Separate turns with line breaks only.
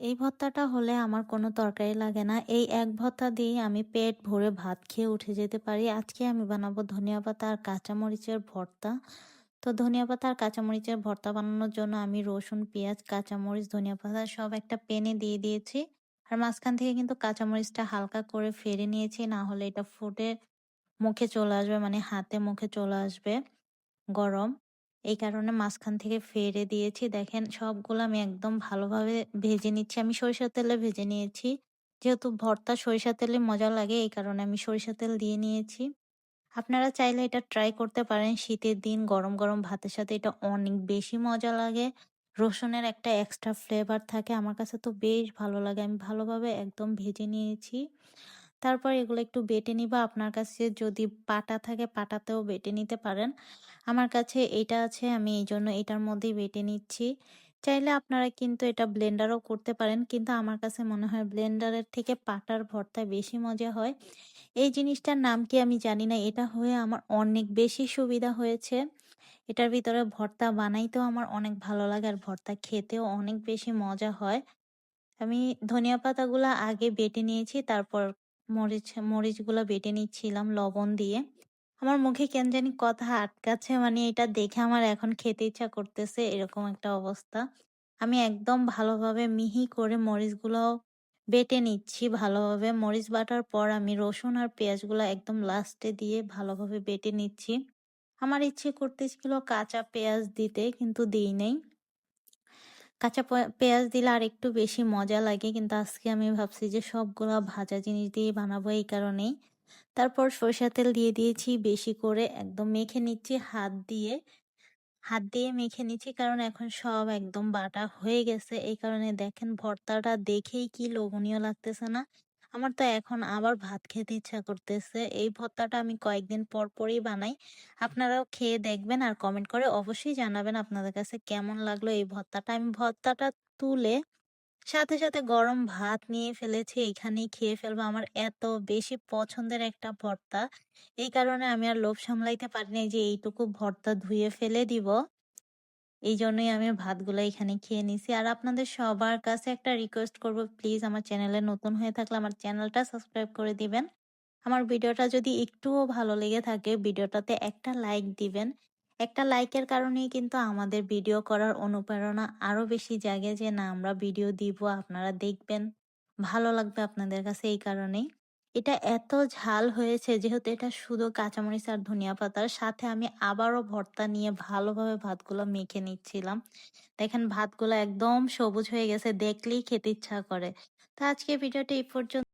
এই ভর্তাটা হলে আমার কোনো তরকারি লাগে না। এই এক ভর্তা দিয়েই আমি পেট ভরে ভাত খেয়ে উঠে যেতে পারি। আজকে আমি বানাবো ধনিয়া পাতা আর কাঁচামরিচের ভর্তা। তো ধনিয়া পাতা আর কাঁচামরিচের ভর্তা বানানোর জন্য আমি রসুন, পেঁয়াজ, কাঁচামরিচ, ধনিয়া পাতা সব একটা পেনে দিয়ে দিয়েছি। আর মাঝখান থেকে কিন্তু কাঁচামরিচটা হালকা করে ফেড়ে নিয়েছি, না হলে এটা ফুটে মুখে চলে আসবে মানে হাতে মুখে চলে আসবে গরম। এই কারণে মাঝখান থেকে ফেড়ে দিয়েছি। দেখেন, সবগুলো আমি একদম ভালোভাবে ভেজে নিচ্ছি। আমি সরিষা তেলে ভেজে নিয়েছি। যেহেতু ভর্তা সরিষা তেলে মজা লাগে, এই কারণে আমি সরিষা তেল দিয়ে নিয়েছি। আপনারা চাইলে এটা ট্রাই করতে পারেন শীতের দিন গরম গরম ভাতের সাথে এটা অনেক বেশি মজা লাগে। রসুনের একটা এক্সট্রা ফ্লেভার থাকে আমার কাছে তো বেশ ভালো লাগে। আমি ভালোভাবে একদম ভেজে নিয়েছি। তারপর এগুলো একটু বেটে নিবা। আপনার কাছে যদি পাটা থাকে পাটাতেও বেটে নিতে পারেন। আমার কাছে এটা আছে, আমি এই জন্য এটার মধ্যেই বেটে নিচ্ছি। চাইলে আপনারা কিন্তু এটা ব্লেন্ডারও করতে পারেন, কিন্তু আমার কাছে মনে হয় ব্লেন্ডারের থেকে পাটার ভর্তা বেশি মজা হয়। এই জিনিসটার নাম কি আমি জানি না, এটা হয়ে আমার অনেক বেশি সুবিধা হয়েছে। এটার ভিতরে ভর্তা বানাইতেও আমার অনেক ভালো লাগে আর ভর্তা খেতেও অনেক বেশি মজা হয়। আমি ধনিয়া পাতাগুলো আগে বেটে নিয়েছি, তারপর মরিচ, মরিচগুলো বেটে নিচ্ছিলাম লবণ দিয়ে। আমার মুখে কেন জানি কথা আটকাচ্ছে মানে এটা দেখে আমার এখন খেতে ইচ্ছা করতেছে এরকম একটা অবস্থা। আমি একদম ভালোভাবে মিহি করে মরিচগুলো বেটে নিচ্ছি ভালোভাবে। মরিচ বাটার পর আমি রসুন আর পেঁয়াজগুলো একদম লাস্টে দিয়ে ভালোভাবে বেটে নিচ্ছি। আমার ইচ্ছে করতেছিল কাঁচা পেঁয়াজ দিতে, কিন্তু দিই নেই। কাঁচা পেঁয়াজ দিলে আর একটু বেশি মজা লাগে, কিন্তু আজকে আমি ভাবছি যে সবগুলো ভাজা জিনিস দিয়ে বানাবো এই কারণেই। তারপর সরষা তেল দিয়ে দিয়েছি, বেশি করে একদম মেখে নিচ্ছি, হাত দিয়ে। হাত দিয়ে মেখে নিচ্ছি, কারণ এখন সব একদম বাটা হয়ে গেছে। এই কারণে দেখেন, ভর্তাটা দেখেই কি লোভনীয় লাগতেছে না। আমার তো এখন আবার ভাত খেতে ইচ্ছা করতেছে। এই ভর্তাটা আমি কয়েকদিন পর পরই বানাই। আপনারাও খেয়ে দেখবেন আর কমেন্ট করে অবশ্যই জানাবেন আপনাদের কাছে কেমন লাগল এই ভর্তাটা আমি ভর্তাটা তুলে সাথে সাথে গরম ভাত নিয়ে ফেলেছি এখানেই খেয়ে ফেলব। আমার এত বেশি পছন্দের একটা ভর্তা। এই কারণে আমি আর লোভ সামলাইতে পারিনি যে এইটুকু ভর্তা ধুয়ে ফেলে দিব। এই জন্যই আমি ভাতগুলো এখানে খেয়ে নিছি। আর আপনাদের সবার কাছে একটা রিকোয়েস্ট করব প্লিজ আমার চ্যানেলে নতুন হয়ে থাকলে আমার চ্যানেলটা সাবস্ক্রাইব করে দিবেন। আমার ভিডিওটা যদি একটুও ভালো লেগে থাকে, ভিডিওটাতে একটা লাইক দিবেন। একটা লাইকের কারণেই কিন্তু আমাদের ভিডিও করার অনুপ্রেরণা আরও বেশি জাগে যে, না, আমরা ভিডিও দিব, আপনারা দেখবেন। ভালো লাগবে আপনাদের কাছে এই কারণেই। এটা এত ঝাল হয়েছে যেহেতু এটা শুধু কাঁচামরিচ আর ধনিয়া পাতার। সাথে আমি আবারও ভর্তা নিয়ে ভালোভাবে ভাতগুলো মেখে নিচ্ছিলাম। দেখেন ভাতগুলো একদম সবুজ হয়ে গেছে, দেখলেই খেতে ইচ্ছা করে। তা আজকে ভিডিওটা এই পর্যন্ত।